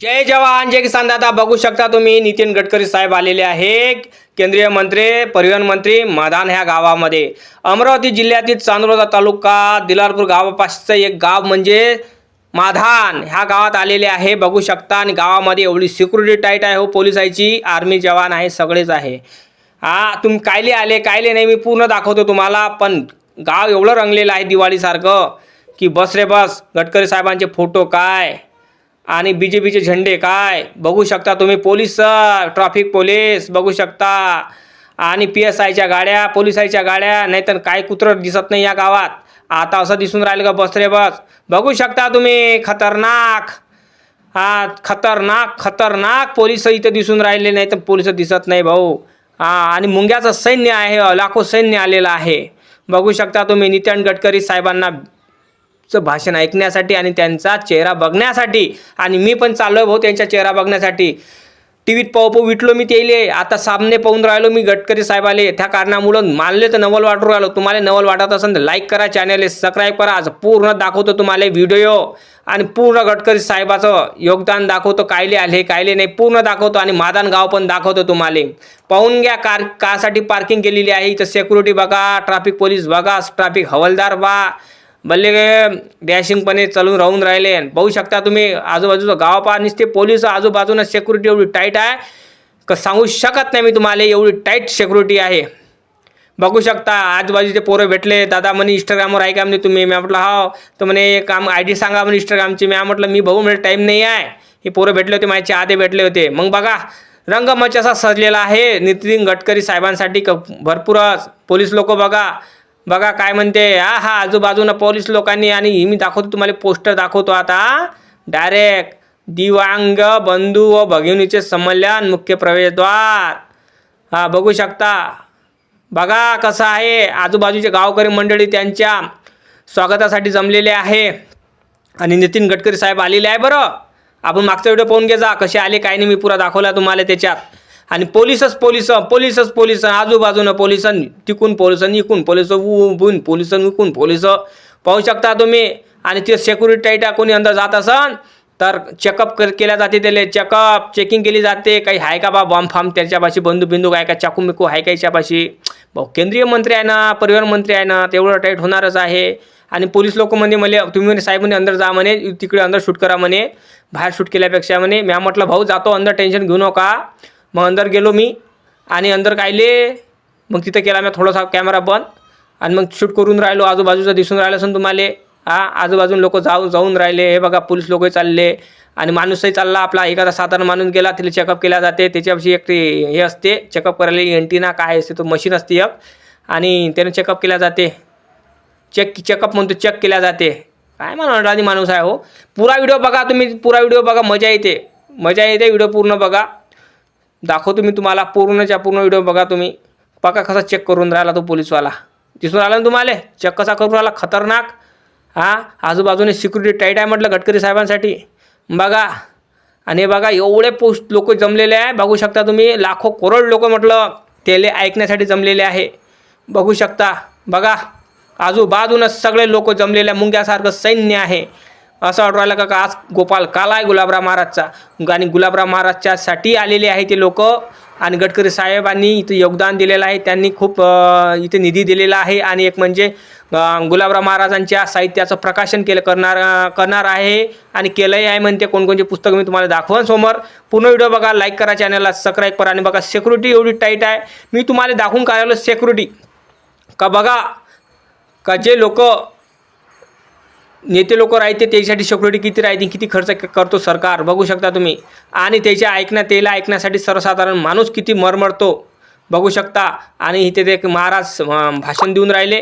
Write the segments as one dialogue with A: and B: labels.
A: जय जवान जय किसान दादा. बघू शकता तुम्ही नितीन गडकरी साहेब आलेले आहे केंद्रीय मंत्री परिवहन मंत्री मदान ह्या गावामध्ये. अमरावती जिल्ह्यातील चांदरोजा तालुका दिलारपूर गावापासचं एक गाव म्हणजे माधान. ह्या गावात आलेले आहे. बघू शकता आणि गावामध्ये एवढी सिक्युरिटी टाईट आहे हो पोलिसाची आर्मी जवान आहे सगळेच आहे. हा तुम्ही कायले आले कायले नाही मी पूर्ण दाखवतो तुम्हाला. पण गाव एवढं रंगलेलं आहे दिवाळीसारखं की बस रे बस गडकरी साहेबांचे फोटो काय? आणि बी जे पीचे झेंडे काय? बघू शकता तुम्ही पोलीस ट्रॅफिक पोलीस बघू शकता. आणि पी एस आयच्या गाड्या पोलिसाच्या गाड्या नाहीतर काय कुत्रं दिसत नाही या गावात. आता असं दिसून राहिलं का बस रे बस? बघू शकता तुम्ही. खतरनाक. हा खतरनाक खतरनाक पोलीस इथं दिसून राहिले नाही तर पोलीस दिसत नाही भाऊ. हा आणि मुंग्याचं सैन्य आहे लाखो सैन्य आलेलं आहे. बघू शकता तुम्ही नितीन गडकरी साहेबांना चं भाषण ऐकण्यासाठी आणि त्यांचा चेहरा बघण्यासाठी. आणि मी पण चाललोय भाऊ त्यांचा चेहरा बघण्यासाठी. टी व्हीत पाहू पाहू विटलो मी त्याले आता सामने पाहून राहिलो मी गडकरी साहेबाले. त्या कारणामुळं मानले तर नवल वाटून राहिलो. तुम्हाला नवल वाटत असेल तर लाईक करा चॅनल सबस्क्राईब करा. आज पूर्ण दाखवतो तुम्हाला व्हिडिओ आणि पूर्ण गडकरी साहेबाचं योगदान दाखवतो. कायले आले कायले नाही. पूर्ण दाखवतो आणि मादान गाव पण दाखवतो तुम्हाला. पाहून घ्या कार कारसाठी पार्किंग केलेली आहे. इथं सेक्युरिटी बघा. ट्रॅफिक पोलीस बघा. ट्रॅफिक हवालदार बा. भले डॅशिंगपणे चालून राहून राहिले. पाहू शकता तुम्ही आजूबाजूचं गाव पहा नुसते पोलीस आजूबाजूनं सेक्युरिटी एवढी टाईट आहे. का सांगू शकत नाही मी तुम्हाला एवढी टाईट सेक्युरिटी आहे. बघू शकता आजूबाजूचे पोरं भेटले दादा म्हणे इंस्टाग्रामवर आहे का म्हणे तुम्ही. मी म्हटलं हाव. तर म्हणे काम आय डी सांगा म्हणे इंस्टाग्रामची मी म्हटलं मी भाऊ म्हणजे टाईम नाही आहे. हे पोरं भेटले होते माझ्या आधे भेटले होते. मग बघा रंगमंच असा सजलेला आहे. नितीन गडकरी साहेबांसाठी क भरपूरच पोलीस लोक बघा. बघा काय म्हणते. हा हा आजूबाजूनं पोलीस लोकांनी आणि मी दाखवतो तुम्हाला पोस्टर दाखवतो आता. डायरेक्ट दिवांग बंधू व भगिनीचे संमेलन मुख्य प्रवेशद्वार. हा बघू शकता. बघा कसं आहे. आजूबाजूचे गावकरी मंडळी त्यांच्या स्वागतासाठी जमलेले आहे. आणि नितीन गडकरी साहेब आलेले आहे बरं. आपण मागचा व्हिडिओ पाहून घे जा. कसे आले काय नाही मी पुरा दाखवला तुम्हाला त्याच्यात. आणि पोलिसच पोलीस पोलिसच पोलीस आजूबाजूनं पोलीस तिकून पोलीस इकून पोलीस उभून पोलीस विकून पोलीस. पाहू शकता तुम्ही. आणि ते सेक्युरिटी टाईट आहे कोणी अंदर जात असन तर चेकअप केल्या जाते त्याला. चेकअप चेकिंग केली जाते. काही आहे का बा बॉम्ब फाम त्याच्यापाशी बंदू बिंदूक आहे का चाकू मिकू आहे का याच्यापाशी? भाऊ केंद्रीय मंत्री आहे ना परिवहन मंत्री आहे ना तेवढं टाईट होणारच आहे. आणि पोलीस लोक म्हणे मला तुम्ही म्हणे साहेब म्हणे अंदर जा म्हणे तिकडे अंदर शूट करा म्हणे बाहेर शूट केल्यापेक्षा म्हणे. म्या म्हटलं भाऊ जातो अंदर टेन्शन घेऊ नका. मग अंदर गेलो मी आणि अंदर कायले मग तिथं केला मी थोडासा कॅमेरा बंद. आणि मग शूट करून राहिलो आजूबाजूचं दिसून राहिलं असेल तुम्हाला. हा आजूबाजून लोक जाऊ जाऊन राहिले. हे बघा पोलीस लोकही चालले. आणि माणूसही चालला आपला. एखादा साधारण माणूस गेला तिला चेकअप केला जाते. त्याच्यापाशी एक ते हे असते. चेकअप करायला एंटीना काय असते तो मशीन असते एक. आणि त्यानं चेकअप केल्या जाते. चेक चेकअप म्हणतो चेक केल्या जाते. काय म्हणा माणूस आहे हो. पुरा व्हिडिओ बघा तुम्ही. पुरा व्हिडिओ बघा मजा येते. मजा येते व्हिडिओ पूर्ण बघा. दाखवतो मी तुम्हाला पूर्णच्या पूर्ण व्हिडिओ बघा तुम्ही. पका कसा चेक करून राहिला तो पोलीसवाला. दिसून राहिला ना तुम्हाला? चेक कसा करून राहिला? खतरनाक. हां? आजूबाजूने सिक्युरिटी टाईट आहे म्हटलं गडकरी साहेबांसाठी. बघा. आणि बघा एवढे पोस्ट लोक जमलेले आहे. बघू शकता तुम्ही लाखो करोड लोक म्हटलं तेले ऐकण्यासाठी जमलेले आहे. बघू शकता. बघा. आजूबाजूनच सगळे लोक जमलेले आहे. मुंग्यासारखं सैन्य आहे. असं वाटू राहिलं का का आज गोपाल काला आहे गुलाबराव महाराजचा. आणि गुलाबराव महाराजच्यासाठी आलेले आहे ते लोक. आणि गडकरी साहेबांनी इथं योगदान दिलेलं आहे. त्यांनी खूप इथे निधी दिलेला आहे. आणि एक म्हणजे गुलाबराव महाराजांच्या साहित्याचं प्रकाशन केलं करणार करणार आहे. आणि केलंही आहे म्हणते. कोणकोणते पुस्तक मी तुम्हाला दाखवन समोर. पूर्ण व्हिडिओ बघा लाईक करा चॅनलला सबस्क्राईब करा. आणि बघा सिक्युरिटी एवढी टाईट आहे. मी तुम्हाला दाखवून काय सिक्युरिटी का बघा का जे लोक नेते लोक राहते त्याच्यासाठी सिक्युरिटी किती राहते किती खर्च करतो सरकार? बघू शकता तुम्ही. आणि त्याच्या ऐकण्या त्याला ऐकण्यासाठी सर्वसाधारण माणूस किती मरमरतो बघू शकता. आणि इथे ते एक महाराज भाषण देऊन राहिले.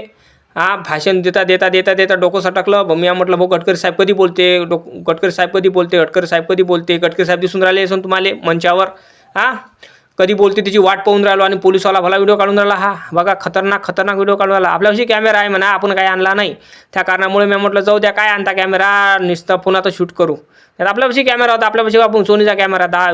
A: हा भाषण देता देता देता देता डोकं सटकलं. ब- मी म्हटलं भाऊ गडकरी साहेब कधी बोलते? डोक गडकरी साहेब कधी बोलते? गडकरी साहेब कधी बोलते? गडकरी साहेब दिसून राहिले असून तुम्हाला मंचावर. हां? कधी बोलते त्याची वाट पाहून राहिलो आणि पोलिसवाला भला व्हिडिओ काढून राहिला हा बघा खतरनाक खतरनाक व्हिडिओ काढून राहिला. आपल्यापाशी कॅमेरा आहे म्हणा आपण काही आणला नाही. त्या कारणामुळे मी म्हटलं जाऊ द्या काय आणता कॅमेरा नुसतं पुन्हा तर शूट करू. तर आपल्यापाशी कॅमेरा होता आपल्यापाशी आपण सोनीचा कॅमेरा दहा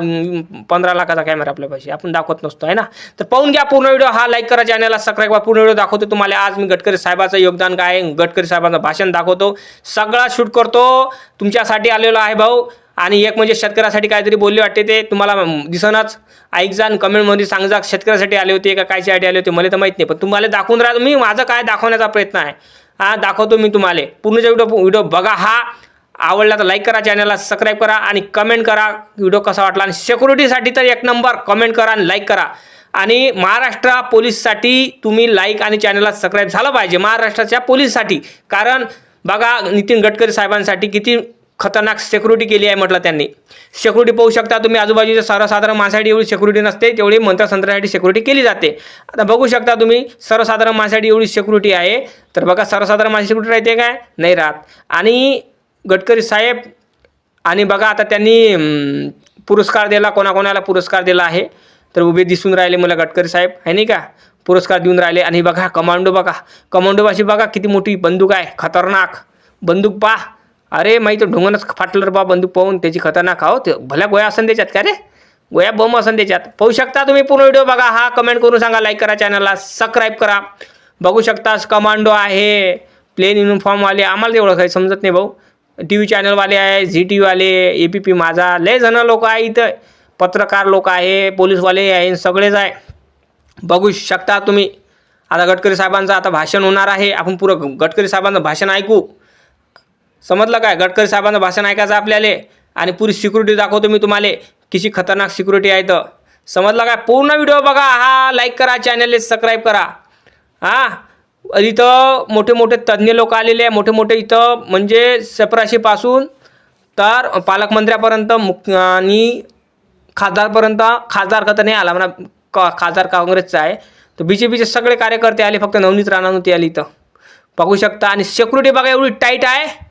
A: पंधरा लाखाचा कॅमेरा आपल्यापाशी आपण दाखवत नसतो आहे ना? तर पाहून घ्या पूर्ण व्हिडिओ हा लाईक करा चॅनलला सबस्क्राईब करा. पूर्ण व्हिडिओ दाखवतो तुम्हाला. आज मी गडकरी साहेबाचं योगदान काय आहे, गडकरी साहेबांचं भाषण दाखवतो. सगळा शूट करतो. तुमच्यासाठी आलेलो आहे भाऊ. आणि एक म्हणजे शेतकऱ्यासाठी काहीतरी बोलले वाटते ते. तुम्हाला दिसनच. ऐक जा कमेंटमध्ये सांग जा शेतकऱ्यासाठी आले होते का कायच्यासाठी आले होते? मला तर माहीत नाही पण तुम्हाला दाखवून राहा मी माझं काय दाखवण्याचा प्रयत्न आहे? हा दाखवतो मी तुम्हाला. पूर्णचा व्हिडिओ व्हिडिओ बघा हा. आवडला तर लाईक करा चॅनलला सबस्क्राईब करा आणि कमेंट करा. व्हिडिओ कसा वाटला आणि सिक्युरिटीसाठी तर एक नंबर कमेंट करा आणि लाईक करा. आणि महाराष्ट्र पोलीससाठी तुम्ही लाईक आणि चॅनलला सबस्क्राईब झालं पाहिजे महाराष्ट्राच्या पोलीससाठी. कारण बघा नितीन गडकरी साहेबांसाठी किती खतरनाक सिक्युरिटी केली आहे म्हटलं त्यांनी. सिक्युरिटी पाहू शकता तुम्ही आजूबाजूच्या सर्वसाधारण माणसासाठी एवढी सिक्युरिटी नसते तेवढी मंत्रसंत्रासाठी सिक्युरिटी केली जाते. आता बघू शकता तुम्ही सर्वसाधारण माणसासाठी एवढी सिक्युरिटी आहे. तर बघा सर्वसाधारण माणसाची सिक्युरिटी राहते काय? नाही राहत. आणि गडकरी साहेब आणि बघा आता त्यांनी पुरस्कार दिला कोणाकोणाला पुरस्कार दिला आहे. तर उभे दिसून राहिले मला गडकरी साहेब आहे नाही का? पुरस्कार देऊन राहिले. आणि बघा कमांडो बघा. कमांडोपाशी बघा किती मोठी बंदूक आहे. खतरनाक. बंदूक पहा. अरे माही तो ढोंगणच फाटलं रे बा बंदूक पाहून त्याची खतरनाक आहो ते भल्या गोया असन त्याच्यात का रे? गोया बम असन त्याच्यात पाहू शकता तुम्ही पूर्ण व्हिडिओ बघा. हा कमेंट करून सांगा. लाईक करा चॅनलला सबस्क्राईब करा. बघू शकता कमांडो आहे. प्लेन युनिफॉर्मवाले आम्हाला तेवढं काही समजत नाही भाऊ. टी व्ही चॅनलवाले आहे झी टी व्हीवाले ए पी पी माझा. लय जण लोक आहे इथं. पत्रकार लोक आहे पोलीसवाले आहे सगळेच आहे. बघू शकता तुम्ही. आता गडकरी साहेबांचं आता भाषण होणार आहे. आपण पुरं गडकरी साहेबांचं भाषण ऐकू. समजलं काय? गडकरी साहेबांचं भाषण ऐकायचं आपल्याला? आणि पुरी सिक्युरिटी दाखवतो मी तुम्हाला. किती खतरनाक सिक्युरिटी आहे तर समजलं काय? पूर्ण व्हिडिओ बघा. हा लाईक करा चॅनलला सबस्क्राईब करा. हां? इथं मोठे मोठे तज्ज्ञ लोक आलेले आहे मोठे मोठे इथं म्हणजे चपराशीपासून तर पालकमंत्र्यापर्यंत मुख आणि खासदारपर्यंत खासदार तर नाही आला म्हणा का खासदार काँग्रेसचा आहे. तर बी जे पीचे सगळे कार्यकर्ते आले फक्त नवनीत राणा नव्हती आली इथं. बघू शकता. आणि सिक्युरिटी बघा एवढी टाईट आहे.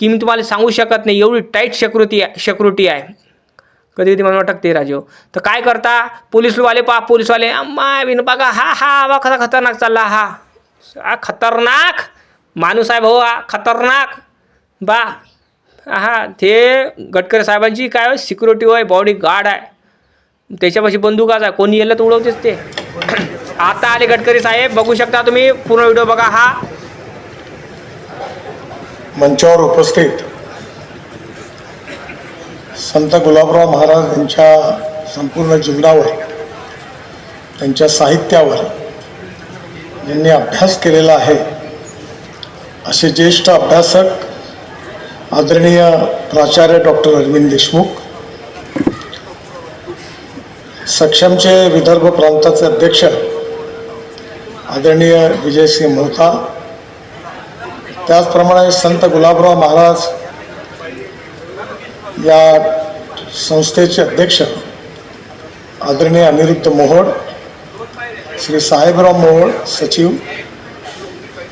A: की मी तुम्हाला सांगू शकत नाही एवढी टाईट सिक्युरिटी आहे सिक्युरिटी आहे. कधी कधी मला वाटतं ते राजीव हो. तर काय करता? पोलीसवाले पा पोलीसवाले अम्मा बिन बघा हा हा बा कसा खतरनाक चालला हा. हा खतरनाक? माणूस आहे भाऊ हो, हा खतरनाक. बा हा ते गडकरी साहेबांची काय सिक्युरिटी होय बॉडी गार्ड आहे. त्याच्यापाशी बंदुकाच आहे कोणी येलं तर उडवतेच ते. आता आले गडकरी साहेब बघू शकता तुम्ही पूर्ण व्हिडिओ बघा हा.
B: मंचावर उपस्थित संत गुलाबराव महाराज यांच्या संपूर्ण जीवनावर त्यांच्या साहित्यावर यांनी अभ्यास केलेला आहे. असे ज्येष्ठ अभ्यासक आदरणीय प्राचार्य डॉक्टर अरविंद देशमुख सक्षमचे विदर्भ प्रांताचे अध्यक्ष आदरणीय विजयसिंह मोहता त्याचप्रमाणे संत गुलाबराव महाराज या संस्थेचे अध्यक्ष आदरणीय अनिरुद्ध मोहोळ श्री साहेबराव मोहोळ सचिव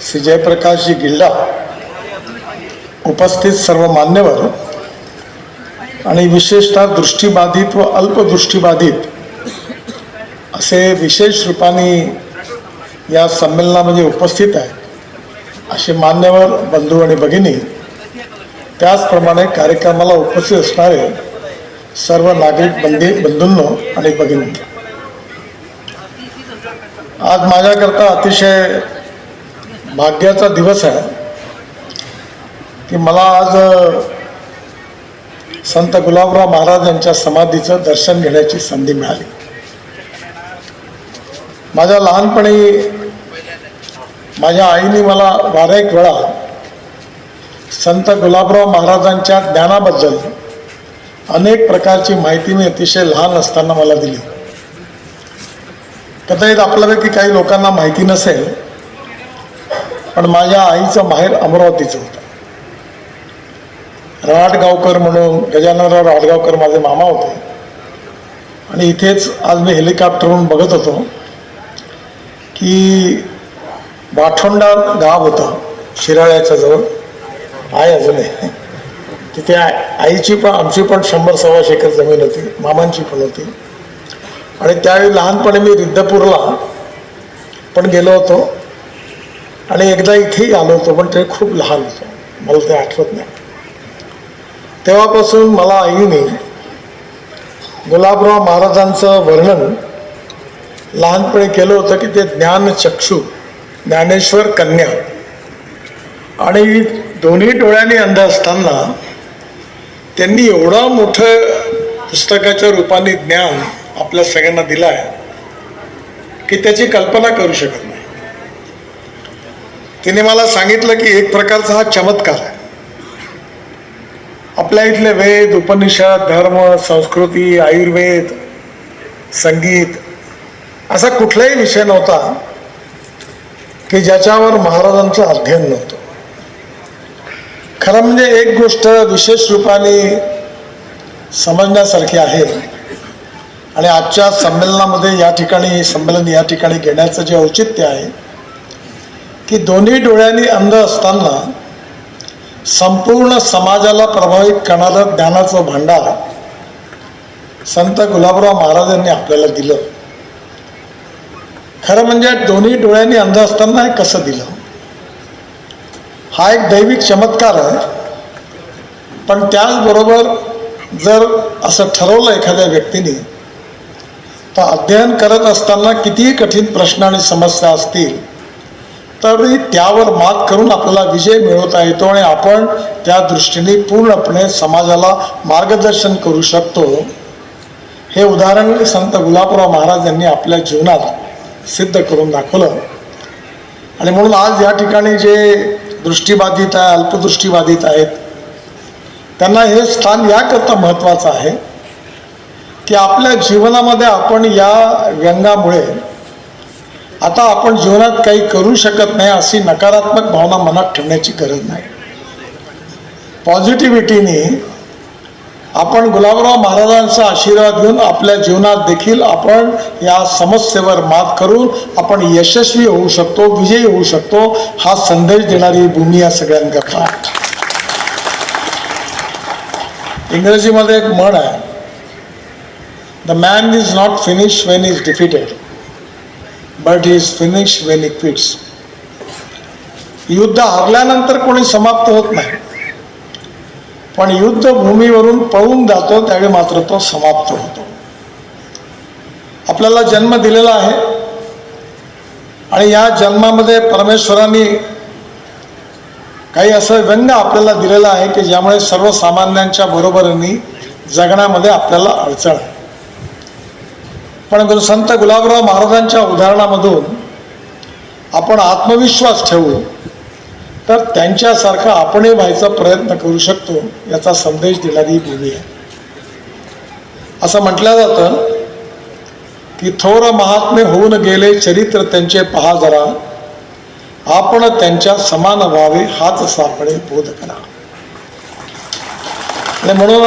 B: श्री जयप्रकाशजी गिल्डा उपस्थित सर्व मान्यवर आणि विशेषतः दृष्टीबाधित व अल्पदृष्टीबाधित असे विशेष रूपाने या संमेलनामध्ये उपस्थित आहेत. असे मान्यवर बंधू आणि भगिनी त्याचप्रमाणे कार्यक्रमाला उपस्थित असणारे सर्व नागरिक बंदी बंधूंनो आणि भगिनी. आज माझ्याकरता अतिशय भाग्याचा दिवस आहे की मला आज संत गुलाबराव महाराज यांच्या समाधीचं दर्शन घेण्याची संधी मिळाली. माझ्या लहानपणी माझ्या आईने मला बारा एक वेळा संत गुलाबराव महाराजांच्या ज्ञानाबद्दल अनेक प्रकारची माहिती मी अतिशय लहान असताना मला दिली. कदाचित आपल्यापैकी काही लोकांना माहिती नसेल पण माझ्या आईचं माहेर अमरावतीचं होतं. राटगावकर म्हणून गजाननराव राटगावकर माझे मामा होते. आणि इथेच आज मी हेलिकॉप्टरवरून बघत होतो की बाठोंडा गाव होतं शिराळ्याच्या जवळ. आहे अजूनही तिथे आईची पण आमची पण शंभर सव्वाशे एकर जमीन होती मामांची पण होती. आणि त्यावेळी लहानपणी मी रिद्धपूरला पण गेलो होतो. आणि एकदा इथेही आलो होतो पण ते खूप लहान होतो. मला ते आठवत नाही. तेव्हापासून मला आईने गुलाबराव महाराजांचं वर्णन लहानपणी केलं होतं की ते ज्ञानचक्षू ज्ञानेश्वर कन्या. आणि दोन्ही डोळ्यांनी अंध असताना त्यांनी एवढं मोठं पुस्तकाच्या रूपाने ज्ञान आपल्या सगळ्यांना दिलं आहे की त्याची कल्पना करू शकत नाही. तिने मला सांगितलं की एक प्रकारचा हा चमत्कार आहे. आपल्या इथले वेद उपनिषद धर्म संस्कृती आयुर्वेद संगीत असा कुठलाही विषय नव्हता की ज्याच्यावर महाराजांचं अध्ययन नव्हतं. खरं म्हणजे एक गोष्ट विशेष रूपाने समजण्यासारखी आहे. आणि आजच्या संमेलनामध्ये या ठिकाणी संमेलन या ठिकाणी घेण्याचं जे औचित्य आहे की दोन्ही डोळ्यांनी अंध असताना संपूर्ण समाजाला प्रभावित करणारं ज्ञानाचं भांडार संत गुलाबराव महाराजांनी आपल्याला दिलं. खरं म्हणजे दोन्ही डोळ्यांनी अंध असताना हे कसं दिलं? हा एक दैविक चमत्कार आहे. पण त्याचबरोबर जर असं ठरवलं एखाद्या व्यक्तीने तर अध्ययन करत असताना कितीही कठीण प्रश्न आणि समस्या असतील तरी त्यावर मात करून आपल्याला विजय मिळवता येतो आणि आपण त्या दृष्टीने पूर्णपणे समाजाला मार्गदर्शन करू शकतो. हे उदाहरण संत गुलाबराव महाराज यांनी आपल्या जीवनात सिद्ध करून दाखवलं. आणि म्हणून आज या ठिकाणी जे दृष्टीबाधित आहे अल्पदृष्टीबाधित आहेत त्यांना हे स्थान याकरता महत्त्वाचं आहे की आपल्या जीवनामध्ये आपण या व्यंगामुळे आता आपण जीवनात काही करू शकत नाही अशी नकारात्मक भावना मनात ठेवण्याची गरज नाही. पॉझिटिव्हिटीने आपण गुलाबराव महाराजांचा आशीर्वाद घेऊन आपल्या जीवनात देखील आपण या समस्येवर मात करून आपण यशस्वी होऊ शकतो विजयी होऊ शकतो हा संदेश देणारी भूमी या सगळ्यांकरता. इंग्रजीमध्ये एक म्हण आहे the man is not finish when is defeated but is finish when he quits युद्ध हरल्यानंतर कोणी समाप्त होत नाही. पण युद्धभूमीवरून पळून जातो त्यावेळी मात्र तो समाप्त होतो. आपल्याला जन्म दिलेला आहे. आणि या जन्मामध्ये परमेश्वरांनी काही असं व्यंग आपल्याला दिलेलं आहे की ज्यामुळे सर्वसामान्यांच्या बरोबरीने जगण्यामध्ये आपल्याला अडचण आहे. पण संत गुलाबराव महाराजांच्या उदाहरणामधून आपण आत्मविश्वास ठेवू तर त्यांच्यासारखा आपणही व्हायचा प्रयत्न करू शकतो याचा संदेश देणारी भूमी आहे. असं म्हटलं जातं की थोर महात्मे होऊन गेले चरित्र त्यांचे पहा जरा. आपण त्यांच्या समान व्हावे हाच सापडे बोध करा. आणि म्हणून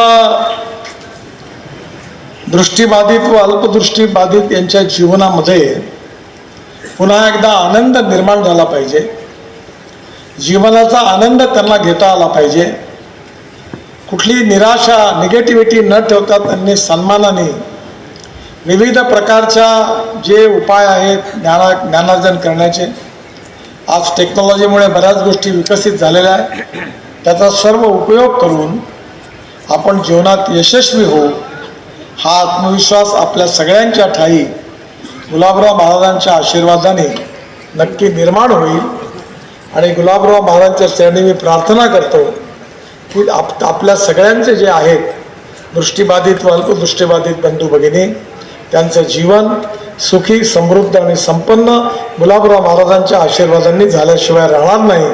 B: दृष्टीबाधित व अल्पदृष्टीबाधित यांच्या जीवनामध्ये पुन्हा एकदा आनंद निर्माण झाला पाहिजे. जीवनाचा आनंद त्यांना घेता आला पाहिजे. कुठली निराशा निगेटिव्हिटी न ठेवता त्यांनी सन्मानाने विविध प्रकारच्या जे उपाय आहेत ज्ञाना ज्ञानार्जन करण्याचे. आज टेक्नॉलॉजीमुळे बऱ्याच गोष्टी विकसित झालेल्या आहेत. त्याचा सर्व उपयोग करून आपण जीवनात यशस्वी होऊ. हा आत्मविश्वास आपल्या सगळ्यांच्या ठाई. गुलाबराव महाराजांच्या आशीर्वादाने नक्की निर्माण होईल. आणि गुलाबराव महाराजांच्या चरणी मी प्रार्थना करतो की आप आपल्या सगळ्यांचे जे आहेत दृष्टीबाधित व अल्पदृष्टीबाधित बंधू भगिनी त्यांचं जीवन सुखी समृद्ध आणि संपन्न गुलाबराव महाराजांच्या आशीर्वादांनी झाल्याशिवाय राहणार नाही.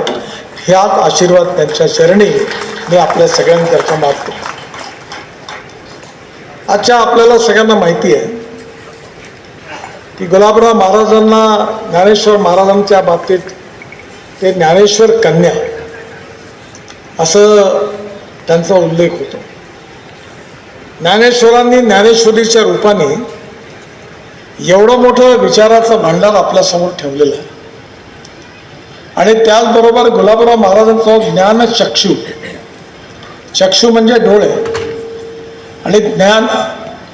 B: ह्याच आशीर्वाद त्यांच्या चरणी मी आपल्या सगळ्यांकरता मागतो. आजच्या आपल्याला सगळ्यांना माहिती आहे की गुलाबराव महाराजांना ज्ञानेश्वर महाराजांच्या बाबतीत ते ज्ञानेश्वर कन्या असं त्यांचा उल्लेख होतो. ज्ञानेश्वरांनी ज्ञानेश्वरीच्या रूपाने एवढं मोठं विचाराचं भांडार आपल्यासमोर ठेवलेलं आहे. आणि त्याचबरोबर गुलाबराव महाराजांचं ज्ञान चक्षू. चक्षू म्हणजे डोळे. आणि ज्ञान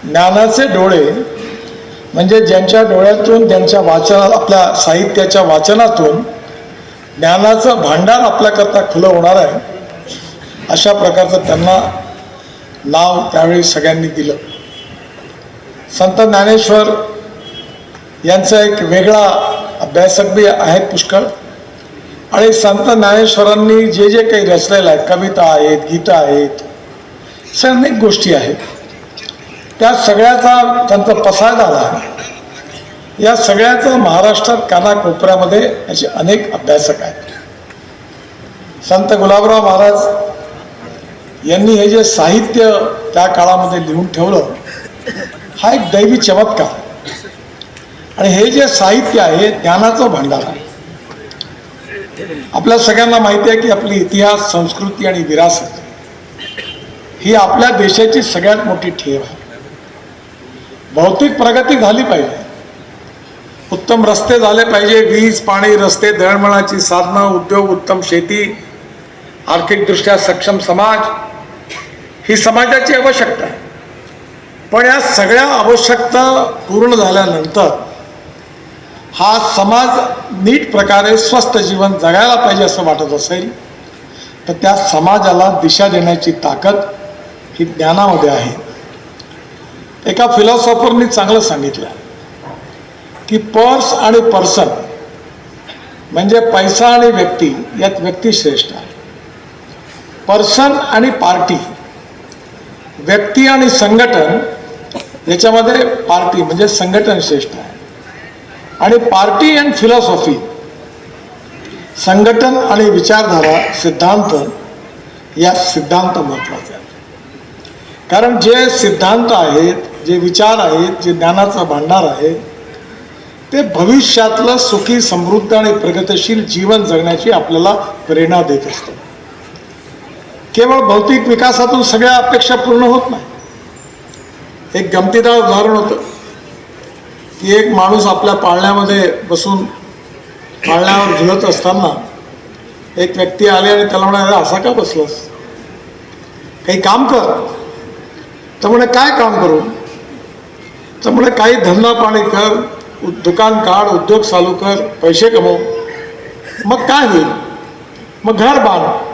B: ज्ञानाचे डोळे म्हणजे ज्यांच्या डोळ्यातून त्यांच्या वाचना आपल्या साहित्याच्या वाचनातून ज्ञानाचं भांडार आपल्याकरता खुलं होणार आहे. अशा प्रकारचं त्यांना नाव त्यावेळी सगळ्यांनी दिलं. संत ज्ञानेश्वर यांचा एक वेगळा अभ्यासक बी आहेत पुष्कळ. आणि संत ज्ञानेश्वरांनी जे जे काही रचलेलं आहे कविता आहेत गीतं आहेत अशा अनेक गोष्टी आहेत. त्या सगळ्याचा त्यांचा पसार झाला या सगळ्याचं महाराष्ट्रात कानाकोपऱ्यामध्ये याचे अनेक अभ्यासक आहेत. संत गुलाबराव महाराज यांनी हे जे साहित्य त्या काळामध्ये लिहून ठेवलं हा एक दैवी चमत्कार. आणि हे जे साहित्य आहे ज्ञानाचं भांडार. आहे आपल्या सगळ्यांना माहिती आहे की आपली इतिहास संस्कृती आणि विरासत ही आपल्या देशाची सगळ्यात मोठी ठेव आहे. भौतिक प्रगती झाली पाहिजे. उत्तम रस्ते झाले पाहिजे. वीज पाणी रस्ते दळणवळणाची साधनं उद्योग उत्तम शेती आर्थिकदृष्ट्या सक्षम समाज. ही समाजाची आवश्यकता आहे. पण या सगळ्या आवश्यकता पूर्ण झाल्यानंतर हा समाज नीट प्रकारे स्वस्थ जीवन जगायला पाहिजे असं वाटत असेल तर त्या समाजाला दिशा देण्याची ताकद ही ज्ञानामध्ये आहे. एका फिलॉसॉफरनी चांगलं सांगितलं. की पर्स आणि पर्सन म्हणजे पैसा आणि व्यक्ती यात व्यक्ती श्रेष्ठ आहे. पर्सन आणि पार्टी व्यक्ती आणि संघटन याच्यामध्ये पार्टी म्हणजे संघटन श्रेष्ठ आहे. आणि पार्टी अँड फिलॉसॉफी संघटन आणि विचारधारा सिद्धांत या सिद्धांत महत्त्वाचे आहेत. कारण जे सिद्धांत आहेत जे विचार आहेत जे ज्ञानाचा भांडार आहे ते भविष्यातलं सुखी समृद्ध आणि प्रगतशील जीवन जगण्याची आपल्याला प्रेरणा देत असतं. केवळ भौतिक विकासातून सगळ्या अपेक्षा पूर्ण होत नाही. एक गमतीदार उदाहरण होतं की एक माणूस आपल्या पाळण्यामध्ये बसून पाळण्यावर झुलत असताना एक व्यक्ती आले आणि त्याला म्हणाले असा का बसलास? काही काम कर. तर म्हणे काय काम करू? तर म्हणे काही धंदा पाणी कर दुकान काढ उद्योग चालू कर पैसे कमव. मग काय होईल? मग घर बांध.